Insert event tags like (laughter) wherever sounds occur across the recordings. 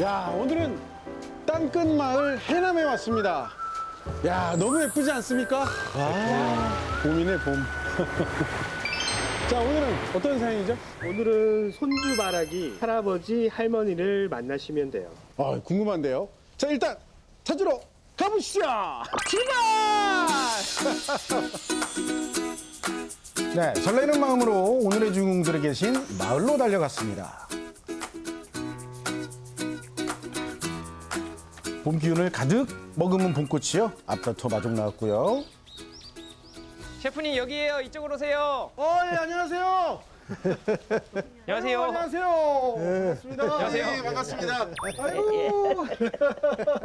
야, 오늘은 땅끝 마을 해남에 왔습니다. 야, 너무 예쁘지 않습니까? 와, 봄이네, 봄. (laughs) 자, 오늘은 어떤 사연이죠? 오늘은 손주 바라기 할아버지 할머니를 만나시면 돼요. 아, 궁금한데요. 자, 일단 찾으러 가보시죠. 출발! (laughs) 네, 설레는 마음으로 오늘의 주인공들이 계신 마을로 달려갔습니다. 봄 기운을 가득 머금은 봄꽃이요. 앞다퉈 마중 나왔고요. 셰프님 여기에요. 이쪽으로 오세요. 어, 예, 안녕하세요. (laughs) 안녕하세요. 안녕하세요. 반갑습니다. 안녕하세요. 예, 반갑습니다. 아이고.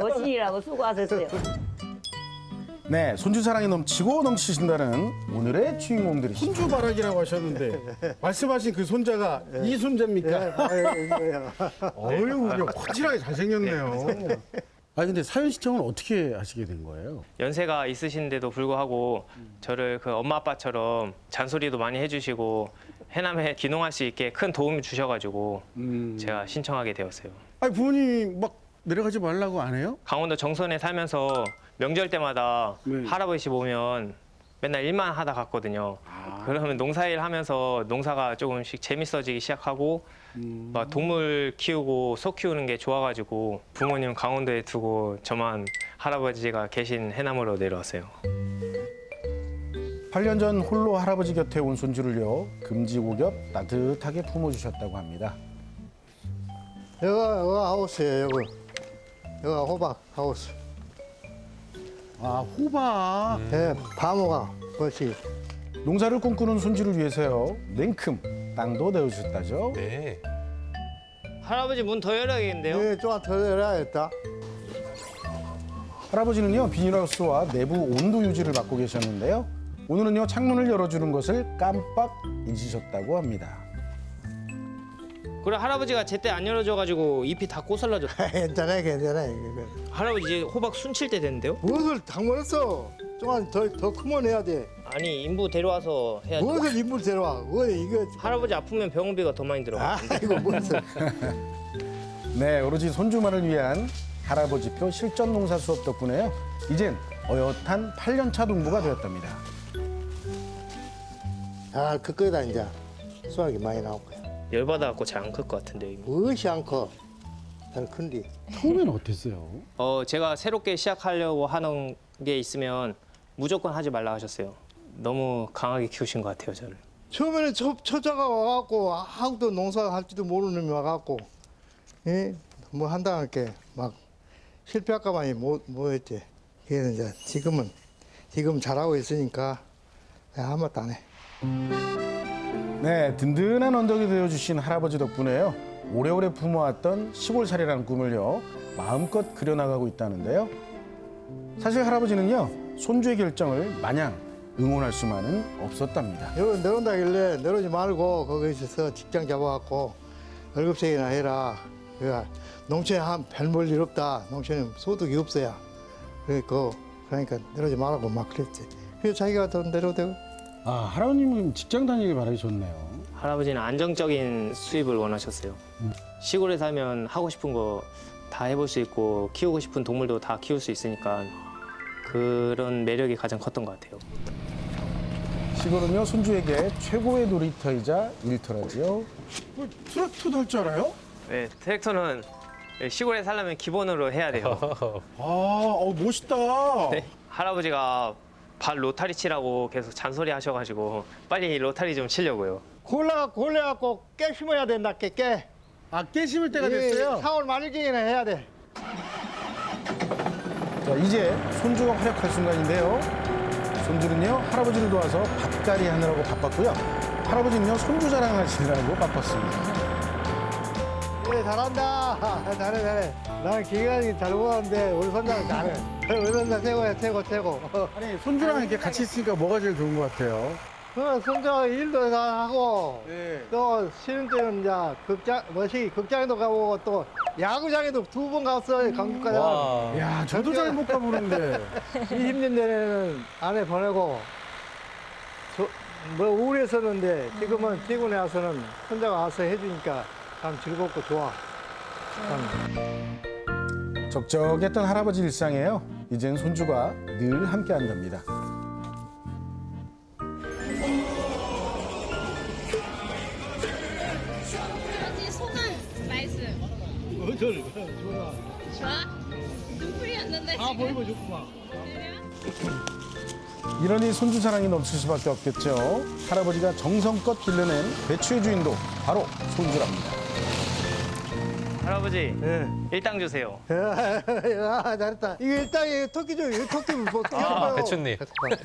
(laughs) 어신이라고 수고하셨어요. 네, 손주 사랑이 넘치고 넘치신다는 오늘의 주인공들이 손주 바라기라고 하셨는데 말씀하신 그 손자가 이 손자입니까? 어유, 그냥 확실하게 잘생겼네요. 아니 근데 사연 신청을 어떻게 하시게 된 거예요? 연세가 있으신데도 불구하고 저를 그 엄마 아빠처럼 잔소리도 많이 해주시고 해남에 기농할 수 있게 큰 도움을 주셔가지고 제가 신청하게 되었어요. 아니 부모님이 막 내려가지 말라고 안 해요? 강원도 정선에 살면서 명절 때마다 네. 할아버지 보면 맨날 일만 하다 갔거든요. 그러면 농사일 하면서 농사가 조금씩 재밌어지기 시작하고 막 동물 키우고 소 키우는 게 좋아가지고 부모님 강원도에 두고 저만 할아버지가 계신 해남으로 내려왔어요. 8년 전 홀로 할아버지 곁에 온 손주를요 금지고겹 따뜻하게 품어주셨다고 합니다. 여가 여가 하우스예요 여거 여가 호박 하우스. 아 호박? 예 바모가 그것이 농사를 꿈꾸는 손주를 위해서요 냉큼 땅도 내어주셨다죠. 할아버지 문 더 열어야겠는데요? 예 조금 더 열어야겠다 할아버지는요 비닐하우스와 내부 온도 유지를 맡고 계셨는데요. 오늘은요 창문을 열어주는 것을 깜빡 잊으셨다고 합니다. 그래 할아버지가 제때 안 열어줘가지고 잎이 다 꼬살라졌어. 괜찮아 괜찮아 이거 할아버지 이제 호박 순칠 때 됐는데요? 무엇을 당번했어 조금 더더 크면 해야 돼 아니 인부 데려와서 해야지. 무엇을 인물 데려와 그거 이거 할아버지 아프면 병원비가 더 많이 들어. 아이고 무엇을 (laughs) 네 오로지 손주만을 위한 할아버지표 실전 농사 수업 덕분에요 이젠 어엿한 8년차 농부가 되었답니다. 잘 클 거다 이제 수확이 많이 나올 거야 열받아 갖고 잘 안 클 것 같은데요. 이미. 무엇이 않고 잘 큰디 처음에는 어땠어요? 어 제가 새롭게 시작하려고 하는 게 있으면 무조건 하지 말라 하셨어요. 너무 강하게 키우신 것 같아요 저를. 처음에는 초, 초자가 와갖고 아무도 농사 할지도 모르는 놈이 와갖고 예 뭐 한다 할게 막 실패할까 봐니 뭐 뭐였지 그래서 이제 지금은 지금 잘하고 있으니까 내가 아무 말도 안 해 네, 든든한 언덕이 되어주신 할아버지 덕분에요. 오래오래 품어왔던 시골살이라는 꿈을요, 마음껏 그려나가고 있다는데요. 사실 할아버지는요, 손주의 결정을 마냥 응원할 수만은 없었답니다. 여기 내려온다길래 내려오지 말고 거기 있어서 직장 잡아갖고 월급쟁이나 해라 그러니까 농촌에 한 별볼 일 없다 농촌에 소득이 없어야 그러니까 그러니까 내려오지 말라고 막 그랬지 그래서 자기가 더 내려오대고 아, 할아버님은 직장 다니길 바라셨네요. 할아버지는 안정적인 수입을 원하셨어요. 시골에 살면 하고 싶은 거 다 해볼 수 있고 키우고 싶은 동물도 다 키울 수 있으니까 그런 매력이 가장 컸던 것 같아요. 시골은요, 손주에게 최고의 놀이터이자 일터라지요. 트랙터도 할 줄 알아요? 네, 트랙터는 시골에 살려면 기본으로 해야 돼요. (laughs) 아, 어, 멋있다. 네, 할아버지가 발 로타리 치라고 계속 잔소리 하셔가지고 빨리 로타리 좀 치려고요. 골라 골라갖고 깨 심어야 된다 깨 깨. 아, 깨 심을 때가 예, 됐어요? 4월 말일경에는 해야 돼. 자, 이제 손주가 활약할 순간인데요. 손주는요, 할아버지를 도와서 밭갈이 하느라고 바빴고요. 할아버지는요, 손주 자랑하시느라고 바빴습니다. 예, 잘한다. 잘해 잘해. 나는 기간이 잘 보았는데 우리 손자는 잘해. 우리 손자 최고야 최고 최고. 아니, 손주랑 이렇게 같이 있으니까 뭐가 제일 좋은 것 같아요? 어, 손자 일도 잘하고 네. 또 쉬는 때는 이제 극장 뭐시 극장에도 가보고 또 야구장에도 두 번 갔어요 강북가장. 야, 저도 잘 못 가보는데. (laughs) 20년 전에는 아내 보내고 저, 뭐 우울했었는데 지금은 피곤해 와서는 혼자가 와서 해주니까 참 즐겁고 좋아. 적적했던 할아버지 일상에요. 이젠 손주가 늘 함께한답니다. 말씀. 좋아? 눈물이었는데 아 보이고 좋구만. 이러니 손주 사랑이 넘칠 수밖에 없겠죠. 할아버지가 정성껏 길러낸 배추의 주인도 바로 손주랍니다. 할아버지 예. 일당 주세요. 야, (laughs) 잘했다. 이거 일단 이 토끼 좀, 이 토끼 뭐 어떻게 아, 배추님.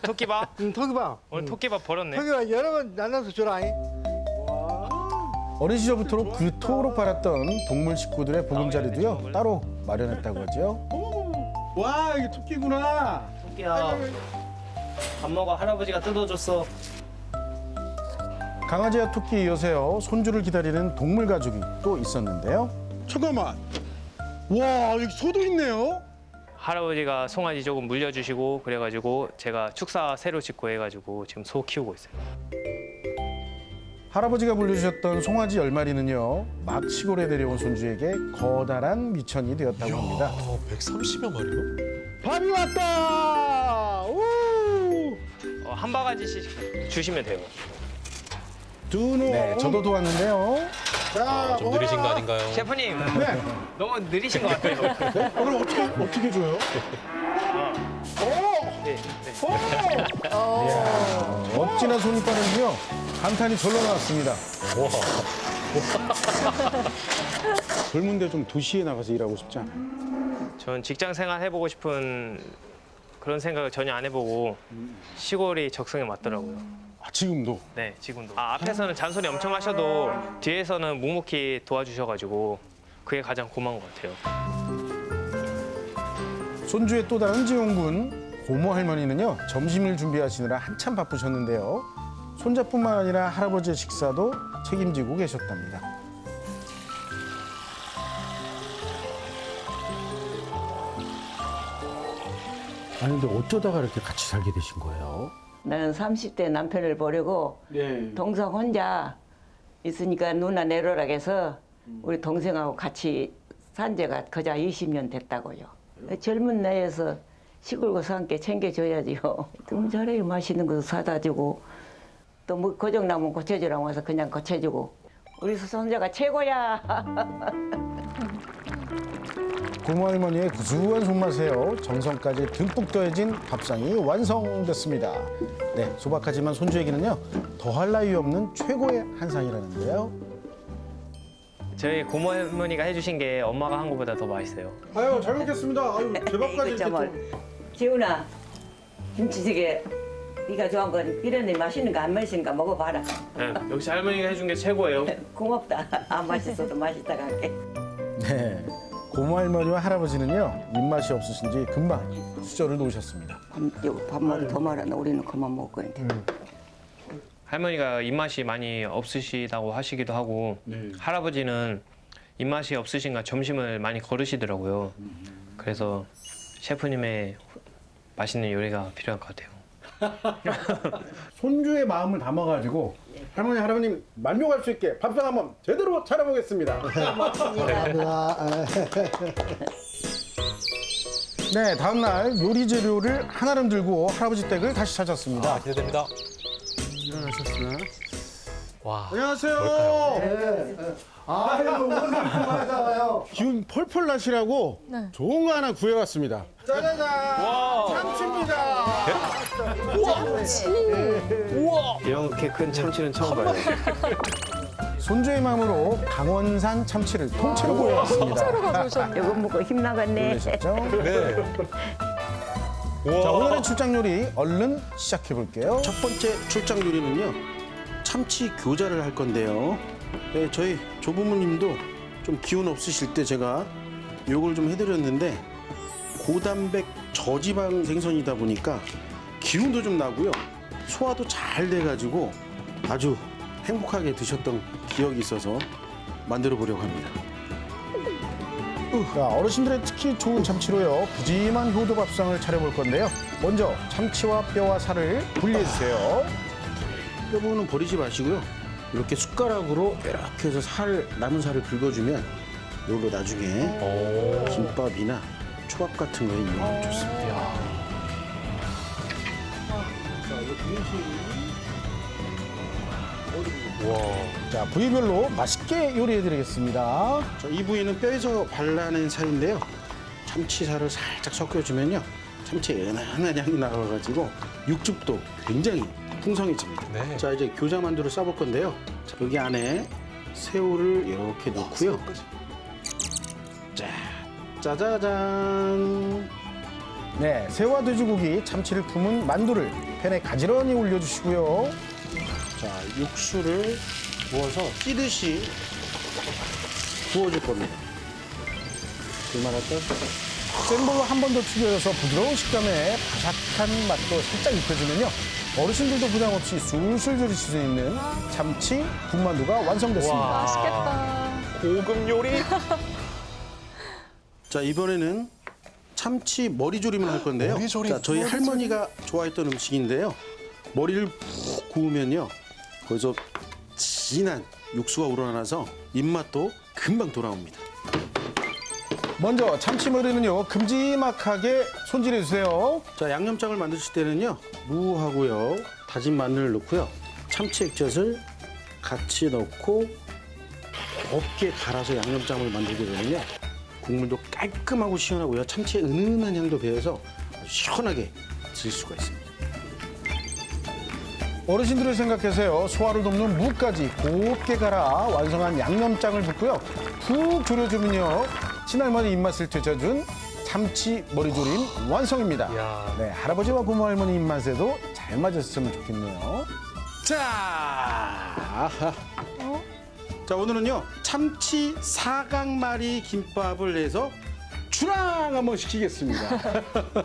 토끼밥 응, 토끼 봐. 오늘 토끼밥 벌었네. 토끼가 여러 번 나눠서 주라. 잉? 어린 시절부터 그토록 바랐던 동물 식구들의 보금자리도요 따로 마련했다고 하죠. 와 이게 토끼구나. 토끼야 밥 먹어 할아버지가 뜯어줬어. 강아지와 토끼 이어서요 손주를 기다리는 동물 가족이 또 있었는데요. 잠깐만. 와 여기 소도 있네요. 할아버지가 송아지 조금 물려주시고 그래가지고 제가 축사 새로 짓고 해가지고 지금 소 키우고 있어요. 할아버지가 물려주셨던 송아지 열 마리는요 막 시골에 내려온 손주에게 거다란 미천이 되었다고 합니다. 아, 130여 마리요? 밥이 왔다. 오. 어, 한 바가지씩 주시면 돼요. 두노. 네, 저도 도왔는데요. 자, 좀 느리신 거 아닌가요? 셰프님 네. 너무 느리신 것 같아요. 그럼 어떻게 어떻게 줘요? 네, 네. 어, 어 손이 빠른지요 감탄이 절로 나왔습니다. 젊은데 좀 도시에 나가서 일하고 싶지 않아요? 전 직장 생활 해보고 싶은 그런 생각을 전혀 안 해보고 시골이 적성에 맞더라고요. 아, 지금도. 네, 지금도. 아, 앞에서는 잔소리 엄청 하셔도 뒤에서는 묵묵히 도와주셔가지고 그게 가장 고마운 것 같아요. 손주의 또 다른 지용군 고모 할머니는요 점심을 준비하시느라 한참 바쁘셨는데요. 손자뿐만 아니라 할아버지의 식사도 책임지고 계셨답니다. 아니 근데 어쩌다가 이렇게 같이 살게 되신 거예요? 나는 30대 남편을 보려고 네. 동성 혼자 있으니까 누나 내려라 해서 우리 동생하고 같이 산 지가 거자 20년 됐다고요. 젊은 나이에서 시골 가서 함께 챙겨줘야지요. (laughs) 너무 잘해요. 맛있는 것도 사다 주고 또 뭐 고장 나면 고쳐주라고 해서 그냥 고쳐주고 우리 손자가 최고야. (laughs) 고모 할머니의 구수한 손맛에요 정성까지 듬뿍 더해진 밥상이 완성됐습니다. 네, 소박하지만 손주에게는요 더할 나위 없는 최고의 한상이라는데요. 저희 고모 할머니가 해주신 게 엄마가 한 것보다 더 맛있어요. 아유 잘 먹겠습니다. 아유 제 밥까지 이거 이렇게 지훈아 김치찌개 네가 좋아하는 건 이런 맛있는 거 안 맛있는 거 먹어봐라. 네, 역시 할머니가 해준 게 최고예요. (laughs) 고맙다. 안 맛있어도 맛있다고 할게. 네, 고모 할머니와 할아버지는요 입맛이 없으신지 금방 수저를 놓으셨습니다. 밥, 밥만 더 말하나 우리는 그만 먹고 있는데. 할머니가 입맛이 많이 없으시다고 하시기도 하고 할아버지는 입맛이 없으신가 점심을 많이 거르시더라고요. 그래서 셰프님의 맛있는 요리가 필요할 것 같아요. (laughs) 손주의 마음을 담아가지고 할머니 할아버님 만족할 수 있게 밥상 한번 제대로 차려보겠습니다. (laughs) 네, 다음 날 요리 재료를 한아름 들고 할아버지 댁을 다시 찾았습니다. 아, 기대됩니다. 일어나셨으나? 와. 안녕하세요. 아유 오늘 반가워요. 기운 펄펄 나시라고 좋은 거 하나 구해왔습니다. 짜자잔. 참치입니다. 이렇게 큰 참치는 처음 봐요. (laughs) 손주의 마음으로 강원산 참치를 통째로 구해왔습니다. 이거 먹고 힘 나갔네. 놀라셨죠? 네. 자, 오늘의 출장 요리 얼른 시작해 볼게요. 첫 번째 출장 요리는요 참치 교자를 할 건데요 네, 저희 조부모님도 좀 기운 없으실 때 제가 요걸 좀 해드렸는데 고단백 저지방 생선이다 보니까 기운도 좀 나고요 소화도 잘 돼가지고 아주 행복하게 드셨던 기억이 있어서 만들어 보려고 합니다 자, 어르신들의 특히 좋은 참치로요. 푸짐한 효도 밥상을 차려볼 건데요. 먼저 참치와 뼈와 살을 분리해 주세요. 뼈 부분은 버리지 마시고요 이렇게 숟가락으로 이렇게 해서 살 남은 살을 긁어주면 이걸로 나중에 오. 김밥이나 초밥 같은 거에 이용하면 좋습니다. 야. 와. 자, 부위별로 맛있게 요리해드리겠습니다. 자, 이 부위는 뼈에서 발라낸 살인데요. 참치살을 살짝 섞여주면요. 참치의 은은한 향이 나와가지고 육즙도 굉장히 풍성해집니다. 네. 자, 이제 교자 만두를 싸볼 건데요. 자, 여기 안에 새우를 이렇게 넣고요. 자, 짜자잔. 네, 새우와 돼지고기, 참치를 품은 만두를 팬에 가지런히 올려주시고요. 자, 육수를 부어서 찌듯이 부어줄 겁니다. 그만할까? 센 불로 한 번 더 튀겨서 부드러운 식감에 바삭한 맛도 살짝 입혀주면요. 어르신들도 부담 없이 술술 들이실 수 있는 참치 군만두가 완성됐습니다. 와. 맛있겠다. 고급 요리? 자 이번에는 참치 머리조림을 할 건데요. 머리조림. 자 저희 할머니가 좋아했던 음식인데요. 머리를 푹 구우면요. 거기서 진한 육수가 우러나서 입맛도 금방 돌아옵니다. 먼저 참치 머리는요 큼지막하게 손질해 주세요. 자 양념장을 만드실 때는요 무하고요 다진 마늘을 넣고요 참치 액젓을 같이 넣고 곱게 갈아서 양념장을 만들게 되면요 국물도 깔끔하고 시원하고요 참치의 은은한 향도 배어서 아주 시원하게 드실 수가 있습니다. 어르신들을 생각해서요 소화를 돕는 무까지 곱게 갈아 완성한 양념장을 붓고요 푹 졸여주면요 친할머니 입맛을 되찾은 참치 머리조림 완성입니다. 야. 네 할아버지와 부모 할머니 입맛에도 잘 맞았으면 좋겠네요. 자, 아하. 자 오늘은요 참치 사각마리 김밥을 내서 주랑 한번 시키겠습니다.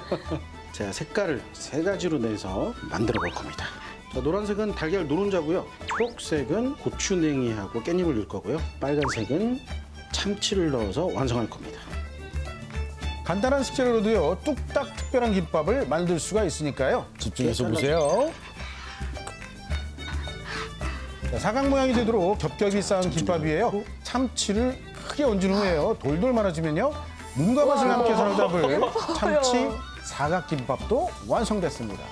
(laughs) 제가 색깔을 세 가지로 내서 만들어 볼 겁니다. 자, 노란색은 달걀 노른자고요. 초록색은 고추냉이하고 깻잎을 넣을 거고요. 빨간색은 참치를 넣어서 완성할 겁니다. 간단한 식재료로도요 뚝딱 특별한 김밥을 만들 수가 있으니까요 집중해서 보세요. 자, 사각 모양이 되도록 겹겹이 쌓은 김밥이에요. 참치를 크게 얹은 후에요 돌돌 말아주면요 눈과 맛을 함께 사로잡을 참치 사각 김밥도 완성됐습니다.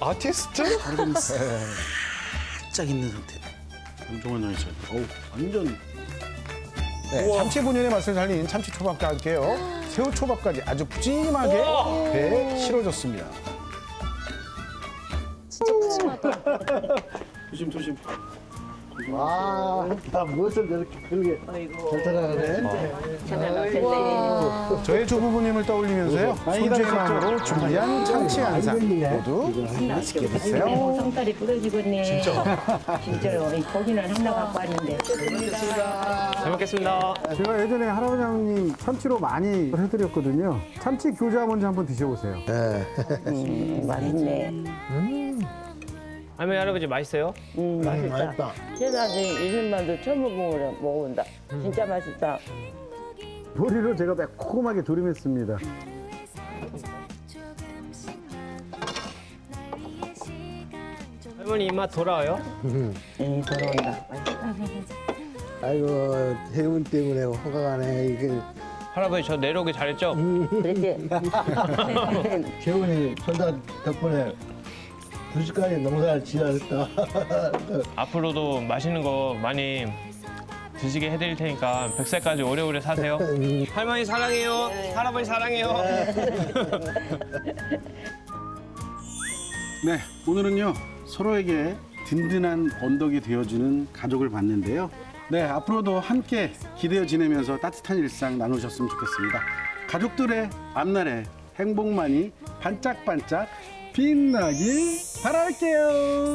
아티스트? 다리가 살짝 있는 상태. 엄청난 장이죠. 어우 완전 네, 참치 본연의 맛을 살린 참치 초밥과 함께요 새우 초밥까지 아주 푸짐하게 배에 실어졌습니다. 진짜 푸짐하다. 조심 조심. 와, 나 무엇을 저렇게 크게 잘 찾아가네. 저의 조부모님을 떠올리면서요 손주의 마음으로 준비한 참치 한상 모두 맛있게 드세요. 성깔이 부러지겠네. 진짜. 진짜로 이 고기는 하나 갖고 왔는데. 잘 먹겠습니다. 제가 예전에 할아버지 님 참치로 많이 해드렸거든요. 참치 교자 먼저 한번 드셔보세요. 음, 맛있네. 할머니 할아버지 맛있어요? 음, 맛있다. 세상에 이름만도 처음 먹어보라 먹어본다. 진짜 맛있다. 머리로 제가 매콤하게 조림했습니다. 할머니 입맛 돌아와요? 음, 돌아온다. 맛있다. 아이고, 해운 때문에 허가가네. 이게 할아버지 저 내려오기 잘했죠? 그렇지? (laughs) 재훈이 손자 덕분에 두시까지 농사를 지었다. (laughs) 앞으로도 맛있는 거 많이 드시게 해드릴 테니까 100살까지 오래오래 사세요. (laughs) 할머니 사랑해요. 할아버지 사랑해요. (laughs) 네 오늘은요 서로에게 든든한 언덕이 되어주는 가족을 봤는데요. 네 앞으로도 함께 기대어 지내면서 따뜻한 일상 나누셨으면 좋겠습니다. 가족들의 앞날에 행복만이 반짝반짝 빛나길 바랄게요.